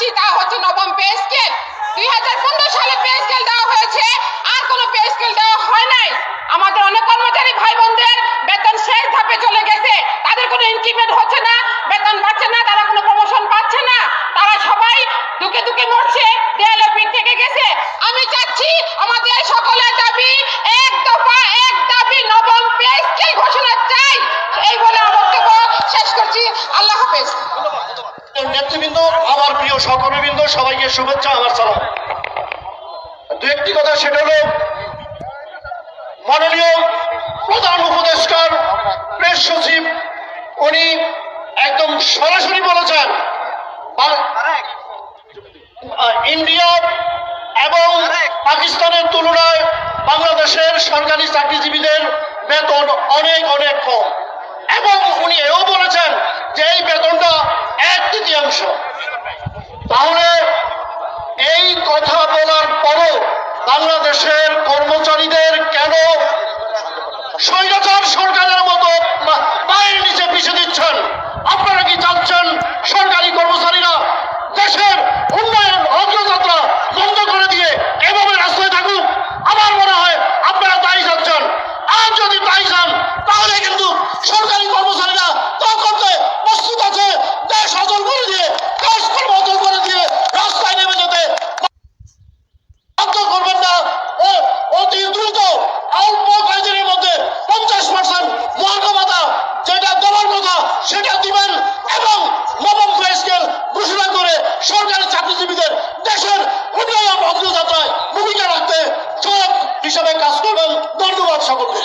যাচ্ছি তা হচ্ছে সহকর্মীবৃন্দ সবাইকে শুভেচ্ছা আমার সালাম। দু একটি কথা সেটা হলো মাননীয় প্রধান উপদেষ্টার প্রেস সচিব উনি একদম সরাসরি বলেছেন বাং- আহ, ইন্ডিয়া এবং পাকিস্তানের তুলনায় বাংলাদেশের সরকারি চাকরিজীবীদের বেতন অনেক অনেক কম। এবং উনি এও বলেছেন যে এই তাহলে কিন্তু সরকারি কর্মচারীরা তা প্রস্তুত আছে। দেশ অচল করে দিয়ে, দেশ কর্ম অচল করে দিয়ে রাস্তায় নেমে যেতে। বাধ্য করবেন না। অতি দ্রুত অল্প কয়েকদিনের মধ্যে পঞ্চাশ পার্সেন্ট মহার্ঘ যেটা দেওয়ার কথা, সেটা দিবেন এবং নবম পে ঘোষণা করে সরকারি চাকরিজীবীদের দেশের উন্নয়ন অগ্রযাত্রায় ভূমিকা রাখতে সহায়ক হিসাবে কাজ করবেন। ধন্যবাদ সকলকে।